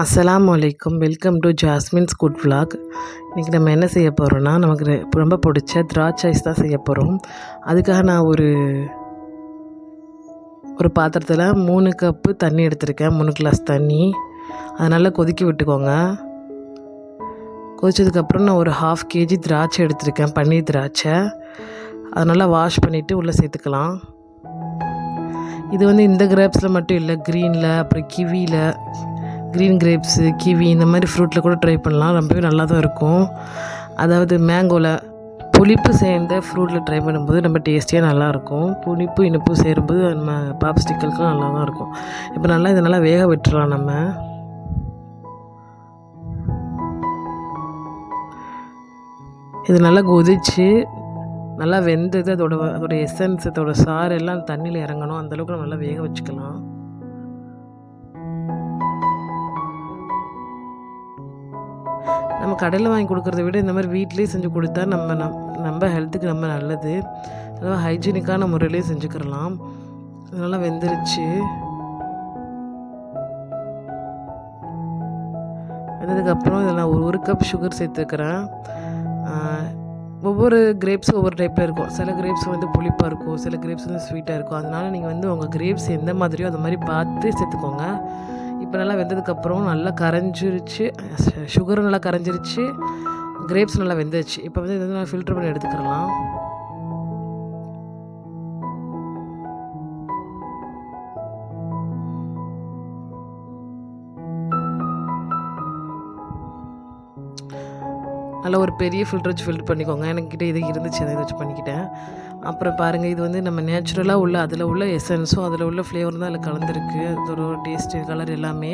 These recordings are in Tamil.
அஸ்ஸலாமு அலைக்கும். Welcome to Jasmine's good vlog இன்றைக்கி நம்ம என்ன செய்ய போகிறோன்னா நமக்கு ரெ- ரொம்ப பிடிச்ச திராட்சைஸ் தான் செய்ய போகிறோம் அதுக்காக நான் ஒரு ஒரு பாத்திரத்தில் மூணு கப்பு தண்ணி எடுத்திருக்கேன். மூணு கிளாஸ் தண்ணி. அதை நல்லா கொதிக்க விட்டுக்கோங்க. கொதிச்சதுக்கப்புறம் நான் ஒரு ஹாஃப் கேஜி திராட்சை எடுத்திருக்கேன். பன்னீர் திராட்சை. அதை நல்லா வாஷ் பண்ணிவிட்டு உள்ளே சேர்த்துக்கலாம். இது வந்து இந்த கிரேப்ஸில் மட்டும் இல்லை க்ரீனில் அப்புறம் கிவியில் க்ரீன் கிரேப்ஸு கிவி இந்த மாதிரி ஃப்ரூட்டில் கூட ட்ரை பண்ணலாம். ரொம்பவே நல்லா தான் இருக்கும். அதாவது மேங்கோவில் புளிப்பு சேர்ந்த ஃப்ரூட்டில் ட்ரை பண்ணும்போது ரொம்ப டேஸ்டியாக நல்லாயிருக்கும் புளிப்பு இனிப்பு சேரும்போது நம்ம பாப்ஸ்டிக்கலுக்கும் நல்லா தான் இருக்கும். இப்போ நல்லா இதை நல்லா வேக விட்டுறலாம் நம்ம. இது நல்லா கொதிச்சு நல்லா வெந்தது அதோட அதோட எசன்ஸ் அதோட சாறு எல்லாம் தண்ணியில் இறங்கணும். அந்தளவுக்கு நம்ம நல்லா வேக வச்சுக்கலாம். கடையில் வாங்கி கொடுக்குறத விட இந்த மாதிரி வீட்லேயே செஞ்சு கொடுத்தா நம்ம நம் நம்ம ஹெல்த்துக்கு ரொம்ப நல்லது. அதாவது ஹைஜீனிக்கான முறையிலே செஞ்சுக்கிறலாம். அதனால் வெந்துருச்சு. வெந்ததுக்கப்புறம் இதில் நான் ஒரு ஒரு கப் சுகர் சேர்த்துக்கிறேன். ஒவ்வொரு கிரேப்ஸும் ஒவ்வொரு டைப்பில் இருக்கும். சில கிரேப்ஸ் வந்து புளிப்பாக இருக்கும் சில கிரேப்ஸ் வந்து ஸ்வீட்டாக இருக்கும். அதனால் நீங்கள் வந்து உங்கள் கிரேப்ஸ் எந்த மாதிரியோ அது மாதிரி பார்த்து சேர்த்துக்கோங்க. இப்போ நல்லா வெந்ததுக்கப்புறம் நல்லா கரைஞ்சிருச்சு. சுகரும் நல்லா கரைஞ்சிருச்சு. கிரேப்ஸ் நல்லா வெந்துருச்சு. இப்போ வந்து இதை வந்து நான் ஃபில்டர் பண்ணி எடுத்துக்கிறலாம். நல்லா ஒரு பெரிய ஃபில்டர் வச்சு ஃபில்டர் பண்ணிக்கோங்க. எனக்கிட்ட இது இருந்துச்சு அதை வச்சு பண்ணிக்கிட்டேன். அப்புறம் பாருங்கள் இது வந்து நம்ம நேச்சுரலாக உள்ள அதில் உள்ள எசன்ஸும் அதில் உள்ள ஃப்ளேவர் தான் அதில் கலந்துருக்கு. அதோட டேஸ்ட்டு கலர் எல்லாமே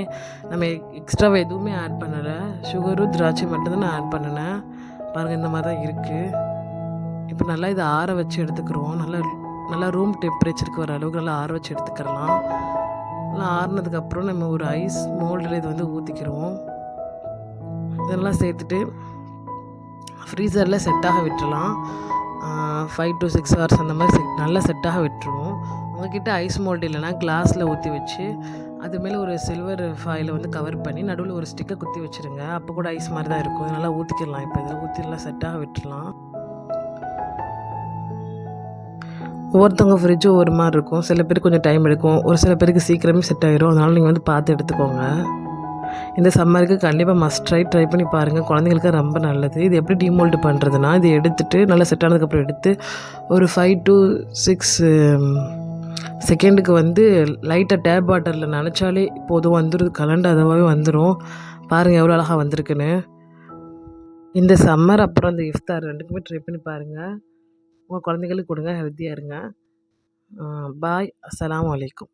நம்ம எக்ஸ்ட்ராவாக எதுவுமே ஆட் பண்ணலை. சுகரும் திராட்சை மட்டும்தான் நான் ஆட் பண்ணினேன். பாருங்கள் இந்த மாதிரி தான் இருக்குது இப்போ நல்லா இதை ஆற வச்சு எடுத்துக்கிறோம். நல்லா நல்லா ரூம் டெம்பரேச்சருக்கு வர அளவுக்கு நல்லா ஆற வச்சு எடுத்துக்கிறலாம். நல்லா ஆறுனதுக்கப்புறம் நம்ம ஒரு ஐஸ் மோல்டில் இது வந்து ஊற்றிக்கிறோம் இதெல்லாம் சேர்த்துட்டு ஃப்ரீசரில் செட்டாக விட்டுறலாம். ஃபைவ் டு சிக்ஸ் ஹவர்ஸ் அந்த மாதிரி செட் நல்லா செட்டாக விட்டுருவோம். உங்ககிட்ட ஐஸ் மோல்டு இல்லைன்னா கிளாஸில் ஊற்றி வச்சு அது மேலே ஒரு சில்வர் ஃபாயிலை வந்து கவர் பண்ணி நடுவில் ஒரு ஸ்டிக்கை குத்தி வச்சுருங்க. அப்போ கூட ஐஸ் மாதிரி தான் இருக்கும். நல்லா ஊற்றிக்கலாம் இப்போ இதில் ஊற்றிடலாம் செட்டாக விட்டுடலாம். ஒவ்வொருத்தவங்க ஃப்ரிட்ஜும் ஒவ்வொரு மாதிரி இருக்கும். சில பேருக்கு கொஞ்சம் டைம் எடுக்கும். ஒரு சில பேருக்கு சீக்கிரமே செட் ஆகிரும் அதனால் நீங்கள் வந்து பார்த்து எடுத்துக்கோங்க. இந்த சம்மருக்கு கண்டிப்பாக மஸ்ட் ட்ரை ட்ரை பண்ணி பாருங்கள் குழந்தைங்களுக்கு ரொம்ப நல்லது. இது எப்படி டிமோல்டு பண்ணுறதுனா இது எடுத்துட்டு நல்லா செட் ஆனதுக்கப்புறம் எடுத்து ஒரு ஃபைவ் டு சிக்ஸ் செகண்டுக்கு வந்து லைட்டாக டேப் வாட்டரில் நினச்சாலே போதும் வந்துடும் கலண்டு அதுவாகவே வந்துடும் பாருங்கள் எவ்வளோ அழகாக வந்திருக்குன்னு. இந்த சம்மர் அப்புறம் இந்த இஃப்தார் ரெண்டுக்குமே ட்ரை பண்ணி பாருங்கள் உங்கள் குழந்தைங்களுக்கு கொடுங்க ஹெல்த்தியாக இருங்க. பாய் அஸ்லாம் அலைக்கும்.